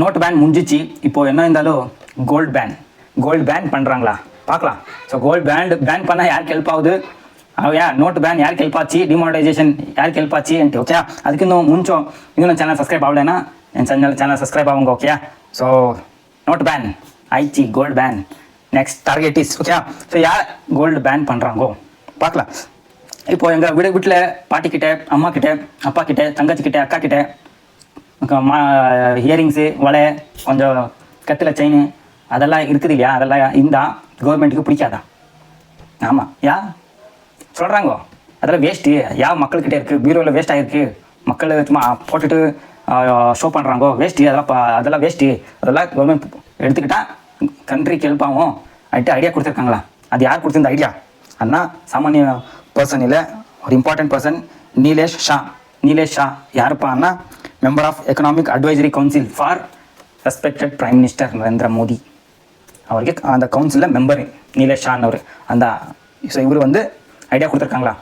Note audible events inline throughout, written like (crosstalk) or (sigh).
Note pan முடிஞ்சிச்சு இப்போது என்ன இருந்தாலும் கோல்டு பேன் கோல்டு பேன் பண்ணுறாங்களா பார்க்கலாம். ஸோ கோல்டு பேண்ட் பேன் பண்ணால் யாருக்கு ஹெல்ப் ஆகுது? அவையா நோட்டு பேன் யாருக்கு ஹெல்ப் ஆச்சு? டிமானிட்டைசேஷன் யாருக்கு ஹெல்ப் ஆச்சு? ஓகே அதுக்கு இன்னும் முன்ச்சோம் இன்னும் சேனல் சப்ஸ்கிரைப் ஆகலைன்னா என் சேனல் சேனல் சப்ஸ்கிரைப் ஆகுங்க okay so note ban ஐச்சி gold ban next target is okay so யார் கோல்டு பேன் பண்ணுறாங்கோ பார்க்கலாம். இப்போ எங்கள் வீடு வீட்டில் பாட்டிக்கிட்ட அம்மாக்கிட்ட கிட்ட தங்கச்சிக்கிட்ட அக்காகிட்ட இயரிங்ஸு வலை கொஞ்சம் கத்தில் செயின் அதெல்லாம் இருக்குது இல்லையா? அதெல்லாம் இருந்தால் கவர்மெண்ட்டுக்கு பிடிக்காதா? ஆமாம் யா? சொல்கிறாங்கோ அதெல்லாம் வேஸ்ட்டு யா மக்கள்கிட்ட இருக்குது பீரோவில் வேஸ்ட் ஆகிருக்கு மக்கள் சும்மா போட்டுட்டு ஷோ பண்ணுறாங்கோ வேஸ்ட்டு அதெல்லாம் அதெல்லாம் வேஸ்ட்டு அதெல்லாம் கவர்மெண்ட் எடுத்துக்கிட்டால் கண்ட்ரிக்கு ஹெல்ப் ஆகும் அப்படின்ட்டு ஐடியா கொடுத்துருக்காங்களா? அது யார் கொடுத்துருந்த ஐடியா அண்ணா சாமானிய பர்சன் இல்லை. ஒரு இம்பார்ட்டன்ட் பர்சன் நீலேஷ் ஷா. நீலேஷ் ஷா யாருப்பா member of economic advisory council for respected prime minister Narendra Modi அவருக்கு அந்த கவுன்சிலில் மெம்பர் நீலேஷ் ஷான் அவர். அந்த ஸோ இவர் வந்து ஐடியா கொடுத்துருக்காங்களா?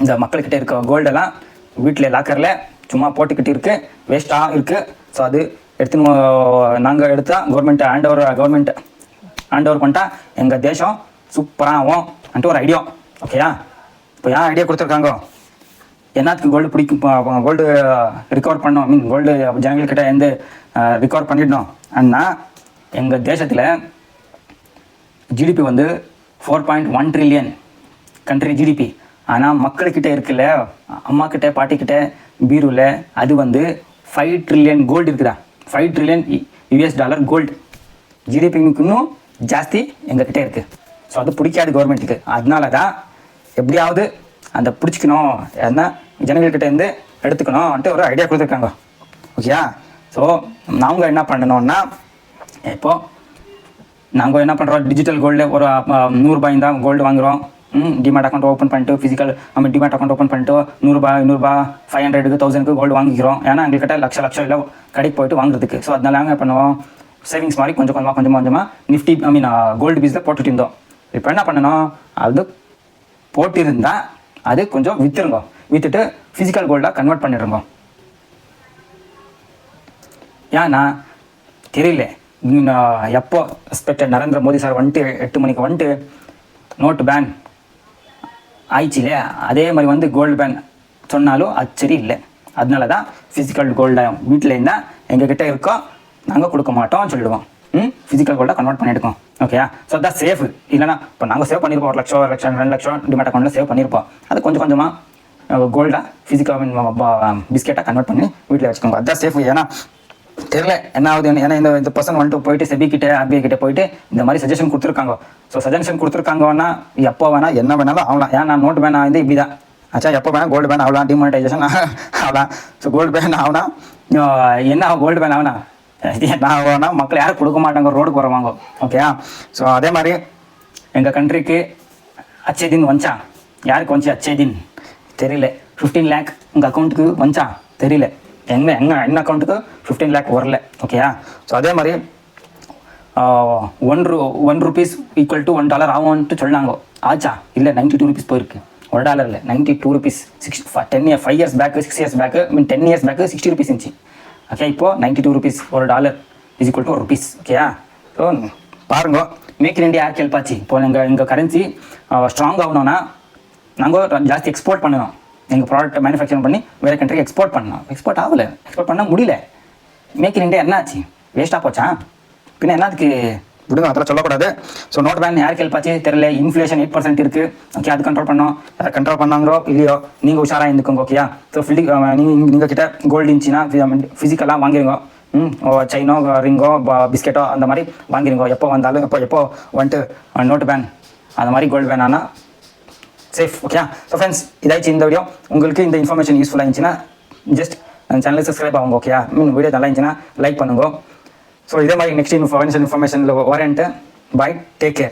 இந்த மக்கள்கிட்ட இருக்க கோல்டெல்லாம் வீட்டில் லாக்கரில் சும்மா போட்டுக்கிட்டு இருக்குது வேஸ்ட்டாக இருக்குது ஸோ அது எடுத்துன்னு நாங்கள் எடுத்தால் government hand over government hand over பண்ணிட்டா எங்கள் தேசம் சூப்பராகவும் அன்ட்டு ஒரு ஐடியா ஓகேயா இப்போ ஏன் ஐடியா கொடுத்துருக்காங்க? என்னத்துக்கு கோல்டு பிடிக்கும்? கோல்டு ரிகவர் பண்ணோம். மீன் கோல்டு ஜனங்கள்கிட்ட இருந்து ரிகவர் பண்ணிட்டோம். அண்ணா எங்கள் தேசத்தில் ஜிடிபி வந்து four point one trillion country GDP ஆனால் மக்கள்கிட்ட இருக்குல்ல அம்மா கிட்ட பாட்டி அது வந்து ஃபைவ் ட்ரில்லியன் கோல்டு இருக்குதா? Five trillion US dollar gold ஜிடிபிக்கு இன்னும் ஜாஸ்தி எங்ககிட்ட இருக்குது ஸோ அது பிடிக்காது கவர்மெண்ட்டுக்கு அதனால தான் எப்படியாவது அந்த பிடிச்சிக்கணும். ஏன்னா ஜனங்கள்கிட்டேருந்து எடுத்துக்கணும்ன்ட்டு ஒரு ஐடியா கொடுத்துருக்காங்க. ஓகேயா ஸோ நாங்கள் என்ன பண்ணணும்னா இப்போது நாங்கள் என்ன பண்ணுறோம் டிஜிட்டல் கோல்டு ஒரு அஹ், நூறுரூபாய் தான் கோல்டு வாங்குறோம். ம் அக்கௌண்ட் ஓப்பன் பண்ணிட்டு ஃபிசிக்கல் நம்ம டிமார்ட் அக்கௌண்ட் ஓப்பன் பண்ணிட்டு நூறுரூபா நூறுரூபா ஃபைவ் ஹண்ட்ரடுக்கு தௌசண்ட்க்கு கோல்டு வாங்கிக்கிறோம். ஏன்னா எங்கள்கிட்ட லட்ச லட்சம் இல்லை கடைக்கு போயிட்டு வாங்குறதுக்கு. ஸோ அதனால நாங்கள் என்ன பண்ணுவோம்? சேவிங்ஸ் மாதிரி கொஞ்சம் கொஞ்சமாக கொஞ்சமாக கொஞ்சமாக நிஃப்டி ஐ மீன் கோல்டு பீஸில் போட்டுட்டு இருந்தோம். இப்போ என்ன பண்ணணும்? அது போட்டிருந்தால் அது கொஞ்சம் விற்றுருங்க விற்றுட்டு ஃபிசிக்கல் கோல்டாக கன்வெர்ட் பண்ணிடுங்க. ஏன்னா தெரியல. எப்போ ரெஸ்பெக்டட் நரேந்திர மோடி சார் வந்துட்டு எட்டு மணிக்கு வந்துட்டு நோட்டு பேன் ஆயிடுச்சு அதே மாதிரி வந்து கோல்டு பேன் சொன்னாலும் அது இல்லை. அதனால தான் ஃபிசிக்கல் கோல்டாக வீட்டில் இருந்தால் எங்ககிட்ட இருக்கோ நாங்கள் கொடுக்க மாட்டோம் சொல்லிடுவோம். ஃபிசிக்கல் கோல்டாக கன்வெர்ட் பண்ணிடுவோம் ஓகேயா ஸோ அதான் சேஃப் இல்லைனா இப்போ நாங்கள் சேவ் பண்ணியிருப்போம். ஒரு லட்சம் ஒரு லட்சம் ரெண்டு லட்சம் டிமெட் அக்கௌண்ட்டில் சேவ் பண்ணியிருப்போம். அது கொஞ்சம் கொஞ்சமாக கோல்டாக ஃபிசிக்கல் பிஸ்கெட்டாக கன்வெர்ட் பண்ணி வீட்டில் வச்சுக்கோங்க. அதான் சேஃப் ஏன்னா தெரியல என்ன ஆகுது ஏன்னா இந்த இந்த பர்சன் வந்துட்டு போயிட்டு செபி கிட்ட ஆர்பிஐ கிட்ட போயிட்டு இந்த மாதிரி சஜஷன் கொடுத்துருக்காங்க. ஸோ சஜஷன் கொடுத்துருக்காங்கன்னா எப்போ வேணா என்ன வேணாலும் ஆகலாம் ஏன் நான் நோட் பேன் ஆகுது இப்படி தான் ஆச்சா எப்போ வேணா கோல்டு பேன் ஆகலாம் டிமானிட்டைசேஷன் ஆகலாம் ஸோ கோல்டு பேன் ஆகுனா என்ன ஆகும் கோல்டு பேன் ஆகுனா (laughs) நான் மக்கள் யாரும் கொடுக்க மாட்டாங்க ரோடுக்கு வருவாங்க ஓகேயா ஸோ அதே மாதிரி எங்கள் கண்ட்ரிக்கு அச்சே தின் வந்தா. யாருக்கு வந்துச்சு அச்சே தின் தெரியல ஃபிஃப்டீன் லேக் உங்கள் அக்கௌண்ட்டுக்கு வந்துச்சா தெரியல. என்ன எங்கள் என்ன அக்கௌண்ட்டுக்கு ஃபிஃப்டீன் லேக் வரல. ஓகேயா ஸோ அதே மாதிரி ஒன் ரூ one rupees equal to one dollar ஆகும்ன்ட்டு சொன்னாங்க. ஆச்சா? இல்லை நைன்டி டூ ருபீஸ் போயிருக்கு. ஒரு டாலர் இல்லை ninety two rupees six ten year five years back six years back mean ten years back sixty rupees இருந்துச்சு. ஓகே இப்போது நைன்டி டூ ருபீஸ் ஒரு dollar is equal to ஒரு ருபீஸ் ஓகேயா so பாருங்க. Make in India யாருக்கு help ஆச்சு இப்போ எங்கள் எங்கள் கரன்சி ஸ்ட்ராங் ஆகணும்னா நாங்கள் ஜாஸ்தி எக்ஸ்போர்ட் பண்ணணும். எங்கள் ப்ராடக்ட் மேனுஃபேக்சரிங் பண்ணி வேறு கண்ட்ரிக்கு எக்ஸ்போர்ட் பண்ணணும். எக்ஸ்போர்ட் ஆகல. எக்ஸ்போர்ட் பண்ண முடியல. மேக் இன் இண்டியா என்ன ஆச்சு? வேஸ்ட்டாக போச்சா? பின்ன என்னத்துக்கு விடுங்க அதெல்லாம் சொல்லக்கூடாது. ஸோ நோட் பேன் யாருக்கு ஹெல்ப் ஆச்சு தெரியல இன்ஃப்ளேஷன் எயிட் பர்சன்ட் இருக்குது ஓகே அது கண்ட்ரோல் பண்ணோம். கண்ட்ரோல் பண்ணாங்களோ இல்லையோ நீங்கள் உஷாராக இருந்துக்கோங்க ஓகேயா ஸோ ஃபில்டிங் நீங்கள் நீங்கள் கிட்ட கோல்டு இருந்துச்சுன்னா ஃபிசிக்கலாக வாங்கிருங்க. ம் செயினோ ரிங்கோ பிஸ்கெட்டோ அந்த மாதிரி வாங்கிருங்க. எப்போ வந்தாலும் எப்போ எப்போ வந்துட்டு நோட்டு பேன் அந்த மாதிரி கோல்டு பேன் ஆனால் சேஃப் ஓகே ஸோ ஃப்ரெண்ட்ஸ் இதாச்சு இந்த வீடியோ உங்களுக்கு இந்த இன்ஃபர்மேஷன் யூஸ்ஃபுல்லாக இருந்துச்சுன்னா ஜஸ்ட் அந்த சேனலை சப்ஸ்கிரைப் ஆகுங்க ஓகே மீன் வீடியோ நல்லா இருந்துச்சுன்னா லைக் பண்ணுங்க. ஸோ இதே மாதிரி நெக்ஸ்ட் இன்ஃபர்மேஷன் இன்ஃபர்மேஷனில் வரேன்ட்டு. Bye take care